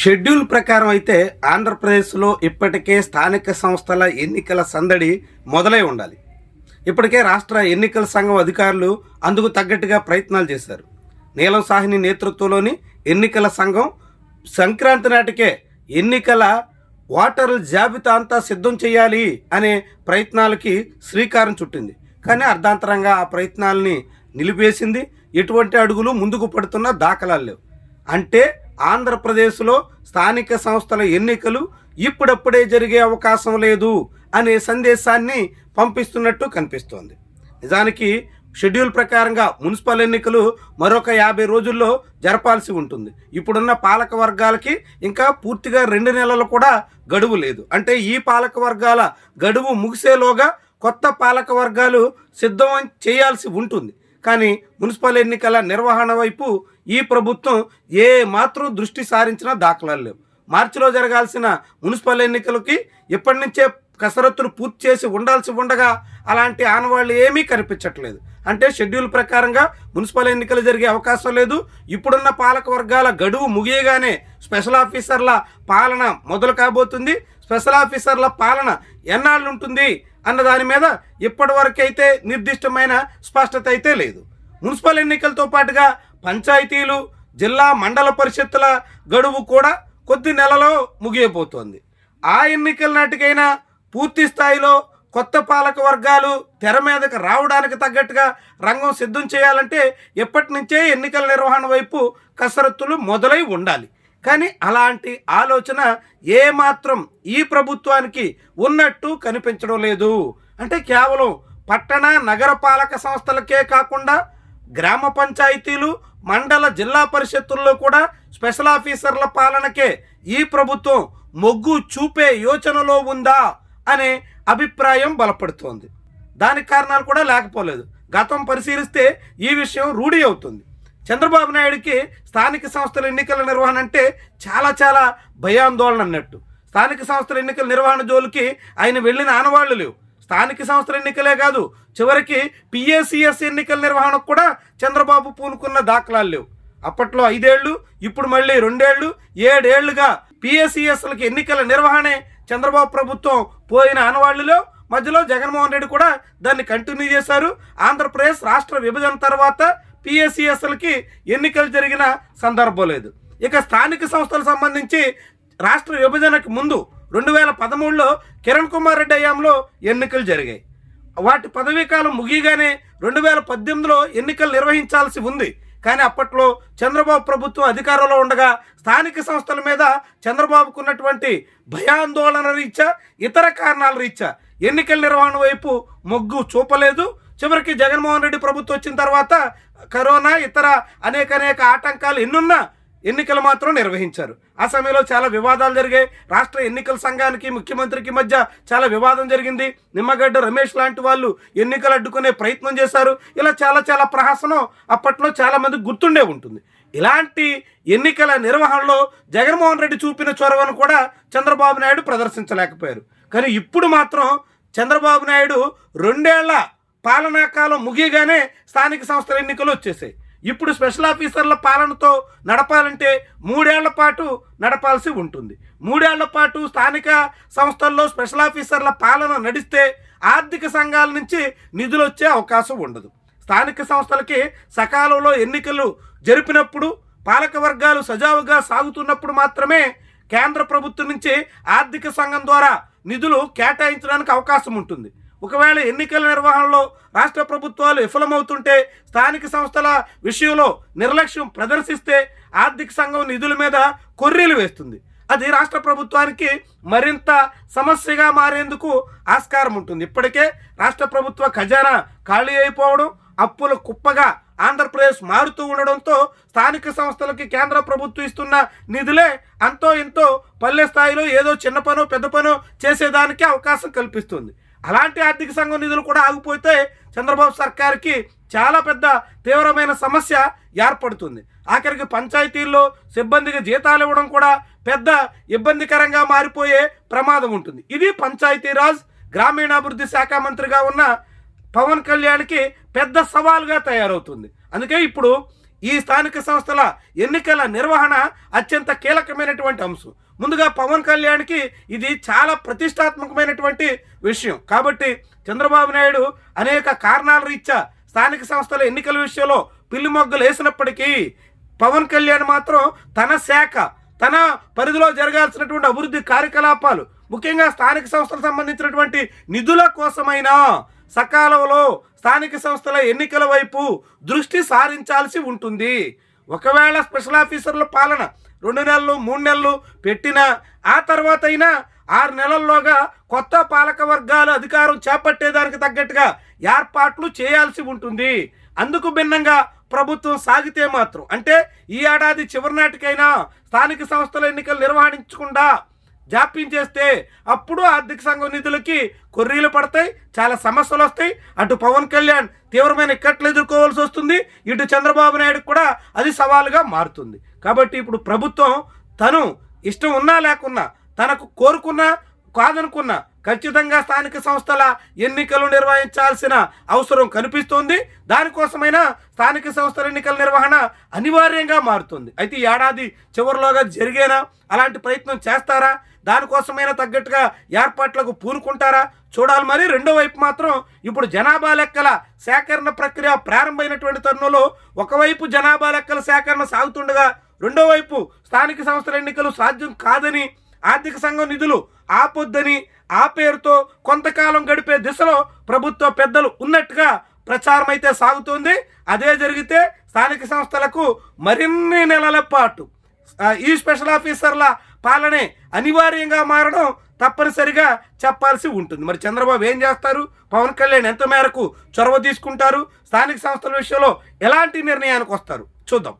Schedule ప్రకారం అయితే ఆంధ్రప్రదేశ్లో ఇప్పటికే స్థానిక సంస్థల ఎన్నికల సందడి మొదలై ఉండాలి. ఇప్పటికే రాష్ట్ర ఎన్నికల సంఘం అధికారులు అందుకు తగ్గట్టుగా ప్రయత్నాలు చేశారు. నీలం సాహిని నేతృత్వంలోని ఎన్నికల సంఘం సంక్రాంతి నాటికే ఎన్నికల ఓటర్ల జాబితా అంతా సిద్ధం చేయాలి అనే ప్రయత్నాలకి శ్రీకారం చుట్టింది. కానీ అర్ధాంతరంగా ఆ ప్రయత్నాలని నిలిపేసింది. ఎటువంటి అడుగులు ముందుకు పడుతున్న దాఖలాలు లేవు. అంటే ఆంధ్రప్రదేశ్లో స్థానిక సంస్థల ఎన్నికలు ఇప్పుడప్పుడే జరిగే అవకాశం లేదు అనే సందేశాన్ని పంపిస్తున్నట్టు కనిపిస్తోంది. నిజానికి షెడ్యూల్ ప్రకారంగా మున్సిపల్ ఎన్నికలు మరొక యాభై రోజుల్లో జరపాల్సి ఉంటుంది. ఇప్పుడున్న పాలక వర్గాలకి ఇంకా పూర్తిగా రెండు నెలలు కూడా గడువు లేదు. అంటే ఈ పాలక వర్గాల గడువు ముగిసేలోగా కొత్త పాలక వర్గాలు సిద్ధం చేయాల్సి ఉంటుంది. కానీ మున్సిపల్ ఎన్నికల నిర్వహణ వైపు ఈ ప్రభుత్వం ఏ మాత్రం దృష్టి సారించినా దాఖలాలు లేవు. మార్చిలో జరగాల్సిన మున్సిపల్ ఎన్నికలకి ఇప్పటి నుంచే కసరత్తులు పూర్తి చేసి ఉండాల్సి ఉండగా అలాంటి ఆనవాళ్ళు ఏమీ కనిపించట్లేదు. అంటే షెడ్యూల్ ప్రకారంగా మున్సిపల్ ఎన్నికలు జరిగే అవకాశం లేదు. ఇప్పుడున్న పాలక వర్గాల గడువు ముగియగానే స్పెషల్ ఆఫీసర్ల పాలన మొదలు కాబోతుంది. స్పెషల్ ఆఫీసర్ల పాలన ఎన్నాళ్ళు ఉంటుంది అన్న దాని మీద ఇప్పటివరకైతే నిర్దిష్టమైన స్పష్టత అయితే లేదు. మున్సిపల్ ఎన్నికలతో పాటుగా పంచాయతీలు జిల్లా మండల పరిషత్తుల గడువు కూడా కొద్ది నెలలో ముగియబోతోంది. ఆ ఎన్నికల నాటికైనా పూర్తి స్థాయిలో కొత్త పాలక వర్గాలు తెర మీదకు రావడానికి తగ్గట్టుగా రంగం సిద్ధం చేయాలంటే ఎప్పటి నుంచే ఎన్నికల నిర్వహణ వైపు కసరత్తులు మొదలై ఉండాలి. కానీ అలాంటి ఆలోచన ఏమాత్రం ఈ ప్రభుత్వానికి ఉన్నట్టు కనిపించడం లేదు. అంటే కేవలం పట్టణ నగర పాలక సంస్థలకే కాకుండా గ్రామ పంచాయతీలు మండల జిల్లా పరిషత్తుల్లో కూడా స్పెషల్ ఆఫీసర్ల పాలనకే ఈ ప్రభుత్వం మొగ్గు చూపే యోచనలో ఉందా అనే అభిప్రాయం బలపడుతోంది. దానికి కారణాలు కూడా లేకపోలేదు. గతం పరిశీలిస్తే ఈ విషయం రూఢి అవుతుంది. చంద్రబాబు నాయుడికి స్థానిక సంస్థల ఎన్నికల నిర్వహణ అంటే చాలా చాలా భయాందోళన అన్నట్టు. స్థానిక సంస్థల ఎన్నికల నిర్వహణ జోలికి ఆయన వెళ్ళిన ఆనవాళ్ళు లేవు. స్థానిక సంస్థల ఎన్నికలే కాదు చివరికి పిఏసిఎస్ ఎన్నికల నిర్వహణకు కూడా చంద్రబాబు పూనుకున్న దాఖలాలు లేవు. అప్పట్లో ఐదేళ్ళు ఇప్పుడు మళ్ళీ రెండేళ్ళు ఏడేళ్ళుగా పిఎస్సిఎస్లకి ఎన్నికల నిర్వహణే చంద్రబాబు ప్రభుత్వం పోయిన ఆనవాళ్ళలో మధ్యలో జగన్మోహన్ రెడ్డి కూడా దాన్ని కంటిన్యూ చేశారు. ఆంధ్రప్రదేశ్ రాష్ట్ర విభజన తర్వాత పిఎస్సిఎస్లకి ఎన్నికలు జరిగిన సందర్భం లేదు. ఇక స్థానిక సంస్థలకు సంబంధించి రాష్ట్ర విభజనకు ముందు రెండు వేల పదమూడులో కిరణ్ కుమార్ రెడ్డి హయాంలో ఎన్నికలు జరిగాయి. వాటి పదవీ కాలం ముగియగానే రెండు వేల పద్దెనిమిదిలో ఎన్నికలు నిర్వహించాల్సి ఉంది. కానీ అప్పట్లో చంద్రబాబు ప్రభుత్వం అధికారంలో ఉండగా స్థానిక సంస్థల మీద చంద్రబాబుకు ఉన్నటువంటి భయాందోళన రీత్యా ఇతర కారణాల రీత్యా ఎన్నికల నిర్వహణ వైపు మొగ్గు చూపలేదు. చివరికి జగన్మోహన్ రెడ్డి ప్రభుత్వం వచ్చిన తర్వాత కరోనా ఇతర అనేక అనేక ఆటంకాలు ఎన్నున్నా ఎన్నికలు మాత్రం నిర్వహించారు. ఆ సమయంలో చాలా వివాదాలు జరిగాయి. రాష్ట్ర ఎన్నికల సంఘానికి ముఖ్యమంత్రికి మధ్య చాలా వివాదం జరిగింది. నిమ్మగడ్డ రమేష్ లాంటి వాళ్ళు ఎన్నికలు అడ్డుకునే ప్రయత్నం చేశారు. ఇలా చాలా చాలా ప్రహసనం అప్పట్లో చాలా మంది గుర్తుండే ఉంటుంది. ఇలాంటి ఎన్నికల నిర్వహణలో జగన్మోహన్ రెడ్డి చూపిన చొరవను కూడా చంద్రబాబు నాయుడు ప్రదర్శించలేకపోయారు. కానీ ఇప్పుడు మాత్రం చంద్రబాబు నాయుడు రెండేళ్ళ పాలనా కాలం ముగియగానే స్థానిక సంస్థల ఎన్నికలు వచ్చేసాయి. ఇప్పుడు స్పెషల్ ఆఫీసర్ల పాలనతో నడపాలంటే మూడేళ్ళ పాటు నడపాల్సి ఉంటుంది. మూడేళ్ళ పాటు స్థానిక సంస్థల్లో స్పెషల్ ఆఫీసర్ల పాలన నడిస్తే ఆర్థిక సంఘాల నుంచి నిధులు వచ్చే అవకాశం ఉండదు. స్థానిక సంస్థలకి సకాలంలో ఎన్నికలు జరిపినప్పుడు పాలక వర్గాలు సజావుగా సాగుతున్నప్పుడు మాత్రమే కేంద్ర ప్రభుత్వం నుంచి ఆర్థిక సంఘం ద్వారా నిధులు కేటాయించడానికి అవకాశం ఉంటుంది. ఒకవేళ ఎన్నికల నిర్వహణలో రాష్ట్ర ప్రభుత్వాలు విఫలమవుతుంటే స్థానిక సంస్థల విషయంలో నిర్లక్ష్యం ప్రదర్శిస్తే ఆర్థిక సంఘం నిధుల మీద కొర్రీలు వేస్తుంది. అది రాష్ట్ర ప్రభుత్వానికి మరింత సమస్యగా మారేందుకు ఆస్కారం ఉంటుంది. ఇప్పటికే రాష్ట్ర ప్రభుత్వ ఖజానా ఖాళీ అయిపోవడం అప్పుల కుప్పగా ఆంధ్రప్రదేశ్ మారుతూ ఉండడంతో స్థానిక సంస్థలకి కేంద్ర ప్రభుత్వం ఇస్తున్న నిధులే అంతో ఇంతో పల్లె స్థాయిలో ఏదో చిన్న పనో పెద్ద పనో చేసేదానికి అవకాశం కల్పిస్తుంది. అలాంటి ఆర్థిక సంఘం నిధులు కూడా ఆగిపోతే చంద్రబాబు సర్కార్కి చాలా పెద్ద తీవ్రమైన సమస్య ఏర్పడుతుంది. ఆఖరికి పంచాయతీల్లో సిబ్బందికి జీతాలు ఇవ్వడం కూడా పెద్ద ఇబ్బందికరంగా మారిపోయే ప్రమాదం ఉంటుంది. ఇది పంచాయతీరాజ్ గ్రామీణాభివృద్ధి శాఖ మంత్రిగా ఉన్న పవన్ కళ్యాణ్కి పెద్ద సవాల్గా తయారవుతుంది. అందుకే ఇప్పుడు ఈ స్థానిక సంస్థల ఎన్నికల నిర్వహణ అత్యంత కీలకమైనటువంటి అంశం. ముందుగా పవన్ కళ్యాణ్కి ఇది చాలా ప్రతిష్టాత్మకమైనటువంటి విషయం. కాబట్టి చంద్రబాబు నాయుడు అనేక కారణాల రీత్యా స్థానిక సంస్థల ఎన్నికల విషయంలో పిల్లి మొగ్గలు వేసినప్పటికీ పవన్ కళ్యాణ్ మాత్రం తన శాఖ తన పరిధిలో జరగాల్సినటువంటి అభివృద్ధి కార్యకలాపాలు ముఖ్యంగా స్థానిక సంస్థలకు సంబంధించినటువంటి నిధుల కోసమైనా సకాలంలో స్థానిక సంస్థల ఎన్నికల వైపు దృష్టి సారించాల్సి ఉంటుంది. ఒకవేళ స్పెషల్ ఆఫీసర్ల పాలన రెండు నెలలు మూడు నెలలు పెట్టినా ఆ తర్వాత అయినా ఆరు నెలల్లోగా కొత్త పాలక వర్గాలు అధికారం చేపట్టేదానికి తగ్గట్టుగా ఏర్పాట్లు చేయాల్సి ఉంటుంది. అందుకు భిన్నంగా ప్రభుత్వం సాగితే మాత్రం అంటే ఈ ఏడాది చివరి నాటికైనా స్థానిక సంస్థల ఎన్నికలు నిర్వహించకుండా జాప్యం చేస్తే అప్పుడు ఆర్థిక సంఘం నిధులకి కొర్రీలు పడతాయి చాలా సమస్యలు వస్తాయి. అటు పవన్ కళ్యాణ్ తీవ్రమైన ఇక్కట్లు ఎదుర్కోవాల్సి వస్తుంది. ఇటు చంద్రబాబు నాయుడు కూడా అది సవాలుగా మారుతుంది. కాబట్టి ఇప్పుడు ప్రభుత్వం తను ఇష్టం ఉన్నా లేకున్నా తనకు కోరుకున్నా కాదనుకున్నా ఖచ్చితంగా స్థానిక సంస్థల ఎన్నికలు నిర్వహించాల్సిన అవసరం కనిపిస్తోంది. దానికోసమైనా స్థానిక సంస్థల ఎన్నికల నిర్వహణ అనివార్యంగా మారుతుంది. అయితే ఏడాది చివరిలోగా జరిగేనా? అలాంటి ప్రయత్నం చేస్తారా? దానికోసమైనా తగ్గట్టుగా ఏర్పాట్లకు పూనుకుంటారా? చూడాలి మరి. రెండో వైపు మాత్రం ఇప్పుడు జనాభా లెక్కల సేకరణ ప్రక్రియ ప్రారంభమైనటువంటి తరుణంలో ఒకవైపు జనాభా లెక్కల సేకరణ సాగుతుండగా రెండో వైపు స్థానిక సంస్థల ఎన్నికలు సాధ్యం కాదని ఆర్థిక సంఘం నిధులు ఆపొద్దని ఆ పేరుతో కొంతకాలం గడిపే దిశలో ప్రభుత్వ పెద్దలు ఉన్నట్టుగా ప్రచారం అయితే సాగుతోంది. అదే జరిగితే స్థానిక సంస్థలకు మరిన్ని నెలల పాటు ఈ స్పెషల్ ఆఫీసర్ల పాలనే అనివార్యంగా మారడం తప్పనిసరిగా చెప్పాల్సి ఉంటుంది. మరి చంద్రబాబు ఏం చేస్తారు? పవన్ కళ్యాణ్ ఎంత మేరకు చొరవ తీసుకుంటారు? స్థానిక సంస్థల విషయంలో ఎలాంటి నిర్ణయానికి వస్తారు? చూద్దాం.